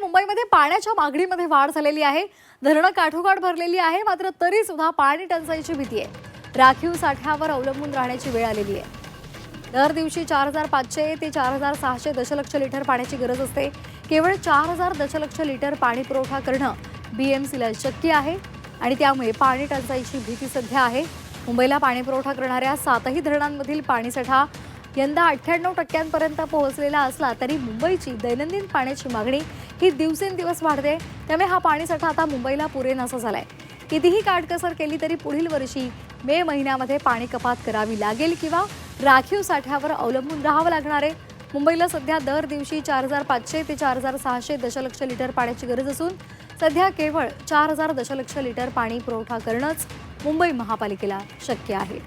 मुंबईमध्ये पाण्याच्या मागणीमध्ये वाढ झालेली आहे. धरणं काठोकाठ भरलेली आहे मात्र तरी सुद्धा पाणी टंचाईची भीती आहे. राखीव साठ्यावर अवलंबून राहण्याची वेळ आलेली आहे. दर दिवशी चार हजार पाचशे ते चार हजार सहाशे दशलक्ष लिटर पाण्याची गरज असते. केवळ चार हजार दशलक्ष लिटर पाणी पुरवठा करणं बी एम सीला शक्य आहे आणि त्यामुळे पाणी टंचाईची भीती सध्या आहे. मुंबईला पाणी पुरवठा करणाऱ्या सातही धरणांमधील पाणीसाठा यंदा अठ्ठ्याण्णव टक्क्यांपर्यंत पोहोचलेला असला तरी मुंबईची दैनंदिन पाण्याची मागणी ही दिवसेंदिवस वाढते. त्यामुळे हा पाणीसाठा आता मुंबईला पुरेनासा झालाय. कितीही काटकसर केली तरी पुढील वर्षी मे महिन्यामध्ये पाणी कपात करावी लागेल किंवा राखीव साठ्यावर अवलंबून राहावं लागणार आहे. मुंबईला सध्या दर दिवशी चार हजार पाचशे ते चार हजार सहाशे दशलक्ष लिटर पाण्याची गरज असून सध्या केवळ चार हजार दशलक्ष लिटर पाणी पुरवठा करणंच मुंबई महापालिकेला शक्य आहे.